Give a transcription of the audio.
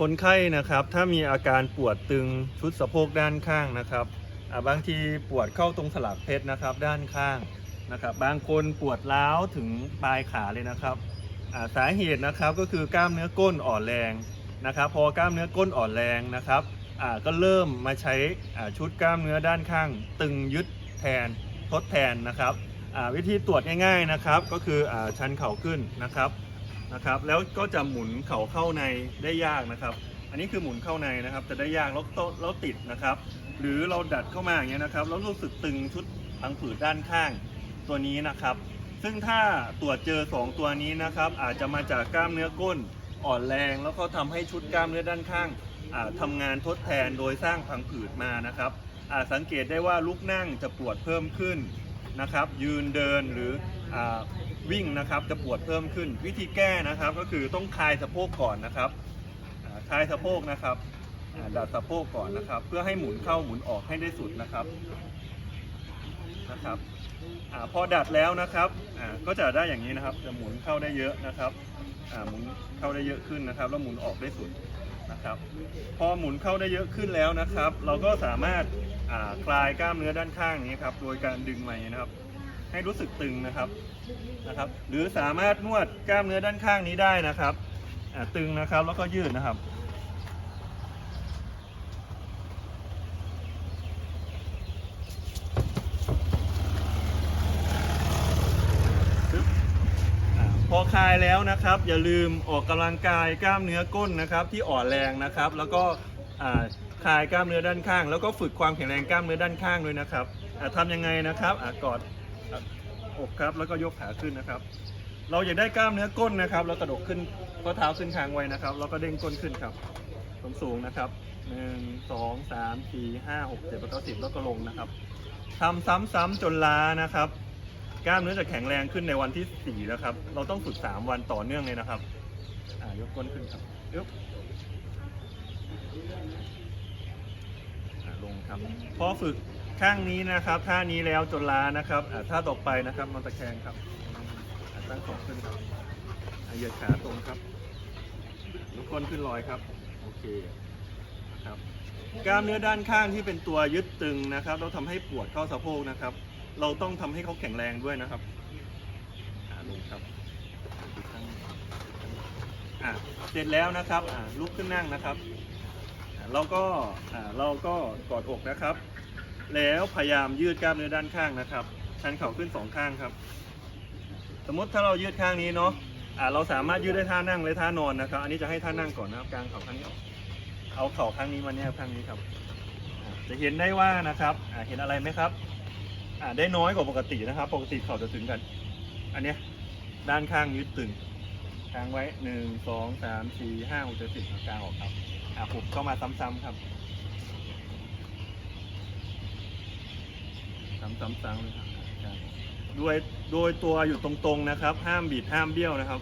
คนไข้นะครับถ้ามีอาการปวดตึงชุดสะโพกด้านข้างนะครับบางทีปวดเข้าตรงสลักเพชรนะครับด้านข้างนะครับบางคนปวดร้าวถึงปลายขาเลยนะครับาสาเหตุนะครับก็คือกล้ามเนื้อก้นอ่อนแรงนะครับ พอกล้ามเนื้อก้นอ่อนแรงนะครับก็เริ่มมาใช้ชุดกล้ามเนื้อด้านข้าง ตึงยึดแทนทดแทนนะครับวิธีตรวจง่ายๆนะครับ ก็คืออชันเข่าขึ้นนะครับ นะครับ แล้วก็จะหมุนเข่าเข้าในได้ยากนะครับ อันนี้คือหมุนเข้าในนะครับ จะได้ยากแล้วโตแล้วติดนะครับ หรือเราดัดเข้ามาอย่างเงี้ยนะครับแล้วรู้สึกตึงชุดพังผืดด้านข้างตัวนี้นะครับ ซึ่งถ้าตรวจเจอ 2 ตัวนี้นะครับ อาจจะมาจากกล้ามเนื้อก้นอ่อนแรง แล้วก็ทำให้ชุดกล้ามเนื้อด้านข้างาทำงานทดแทนโดยสร้างพังผืดมานะครับอ่าสังเกตได้ว่าลุกนั่งจะปวดเพิ่มขึ้นนะครับ ยืนเดินหรืออ วิ่งนะครับจะปวดเพิ่มขึ้น วิธีแก้นะครับก็คือต้องคลายสะโพกก่อนนะครับคลายสะโพกนะครับดัดสะโพกก่อนนะครับ เพื่อให้หมุนเข้าหมุนออกให้ได้สุดนะครับนะครับอพอดัดแล้วนะครับก็จะได้อย่างนี้นะครับ จะหมุนเข้าได้เยอะนะครับหมุนเข้าได้เยอะขึ้นนะครับ แล้วหมุนออกได้สุดนะครับ พอหมุนเข้าได้เยอะขึ้นแล้วนะครับ เราก็สามารถคลายกล้ามเนื้อด้านข้างนี้ครับโดยการดึงมาอย่นะครับ ให้รู้สึกตึงนะครับนะครับ หรือสามารถนวดกล้ามเนื้อด้านข้างนี้ได้นะครับตึงนะครับแล้วก็ยืดนะครับพอคลายแล้วนะครับ อย่าลืมออกกำลังกายกล้ามเนื้อก้นนะครับ ที่อ่อนแรงนะครับ แล้วก็คลายกล้ามเนื้อด้านข้าง แล้วก็ฝึกความแข็งแรงกล้ามเนื้อด้านข้างด้วยนะครับอ่าทำยังไงนะครับกอด อะอกครับแล้วก็ยกขาขึ้นนะครับ เราอยากได้กล้ามเนื้อก้นนะครับแล้วกระดกขึ้นข้อเท้าขึ้นคางไว้นะครับแล้วก็เด้งก้นขึ้นครับสูงสูงนะครับหนึ่งสองสามสี่ห้าหกเจ็ดแปดเก้าสิบแล้วก็ลงนะครับทำซ้ำๆจนล้านะครับ กล้ามเนื้อจะแข็งแรงขึ้นในวันที่4แล้วครับ เราต้องฝึก3วันต่อเนื่องเลยนะครับอ่ายกก้นขึ้นครับยกลงครับ พอฝึก ข้างนี้นะครับท่านี้แล้วจนล้านะครับอ่าท่าต่อไปนะครับนอนตะแคงครับอ่าตั้งศอกขึ้นครับอ่าเหยียดขาตรงครับยกก้นขึ้นลอยครับ โอเคนะครับกล้ามเนื้อด้านข้างที่เป็นตัวยึดตึงนะครับแล้วทำให้ปวดเข้าสะโพกนะครับ เราต้องทำให้เขาแข็งแรงด้วยนะครับอ่าลงครับอีกครั้งหนึ่งอ่าเสร็จแล้วนะครับอ่าลุกขึ้นนั่งนะครับอ่าเราก็อ่าเราก็กอดอกนะครับ แล้วพยายามยืดกล้ามเนื้อด้านข้างนะครับชันเข่าขึ้นสองข้างครับ สมมติถ้าเรายืดข้างนี้เนาะอ่าเราสามารถยืดได้ท่านั่งและท่านอนนะครับ อันนี้จะให้ท่านั่งก่อนนะครับกลางเข่าข้างนี้ออกเอาเข่าข้างนี้มาเนี่ยข้างนี้ครับ จะเห็นได้ว่านะครับอ่าเห็นอะไรไหมครับอ่าได้น้อยกว่าปกตินะครับ ปกติเข่าจะถึงกัน อันเนี้ยด้านข้างยึดตึงค้างไว้หนึ่งสองสามสี่ห้าหกเจ็ดสิบกลางออกครับอ่าผมเข้ามาซ้ำๆครับ ซ้ำๆๆเลยครับ โดยโดยตัวอยู่ตรงๆนะครับ ห้ามบิดห้ามเบี้ยวนะครับ